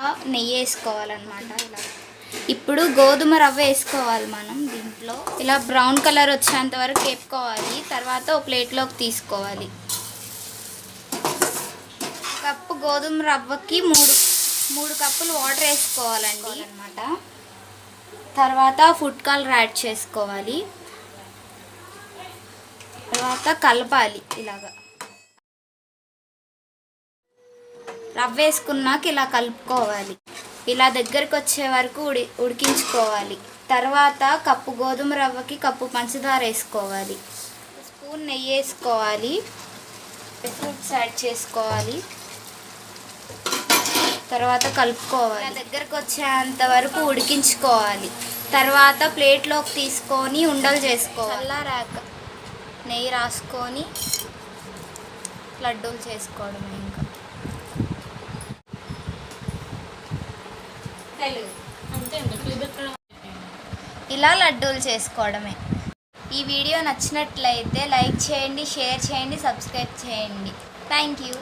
నెయ్యి వేసుకోవాలన్నమాట. ఇలా ఇప్పుడు గోధుమ రవ్వ వేసుకోవాలి మనం దీంట్లో. ఇలా బ్రౌన్ కలర్ వచ్చేంత వరకు వేపుకోవాలి. తర్వాత ఒక ప్లేట్లోకి తీసుకోవాలి. కప్పు గోధుమ రవ్వకి మూడు మూడు కప్పులు వాటర్ వేసుకోవాలండి. అనమాట తర్వాత ఫుడ్ కలర్ యాడ్ చేసుకోవాలి. తర్వాత కలపాలి ఇలాగా. రవ్వ వేసుకున్నాక ఇలా కలుపుకోవాలి. ఇలా దగ్గరికి వచ్చే వరకు ఉడి ఉడికించుకోవాలి. తర్వాత కప్పు గోధుమ రవ్వకి కప్పు పంచదార వేసుకోవాలి. స్పూన్ నెయ్యి వేసుకోవాలి. ఫ్రూట్స్ యాడ్ చేసుకోవాలి. తర్వాత కలుపుకోవాలి. ఇలా దగ్గరకు వచ్చేంత వరకు ఉడికించుకోవాలి. తర్వాత ప్లేట్లోకి తీసుకొని ఉండలు చేసుకోవాలి. చల్లారాక నెయ్యి రాసుకొని లడ్డూలు చేసుకోవడం ఇంకా. ఇలా లడ్డూలు చేసుకోవడమే. ఈ వీడియో నచ్చినట్లయితే లైక్ చేయండి షేర్ చేయండి సబ్స్క్రైబ్ చేయండి. Thank you.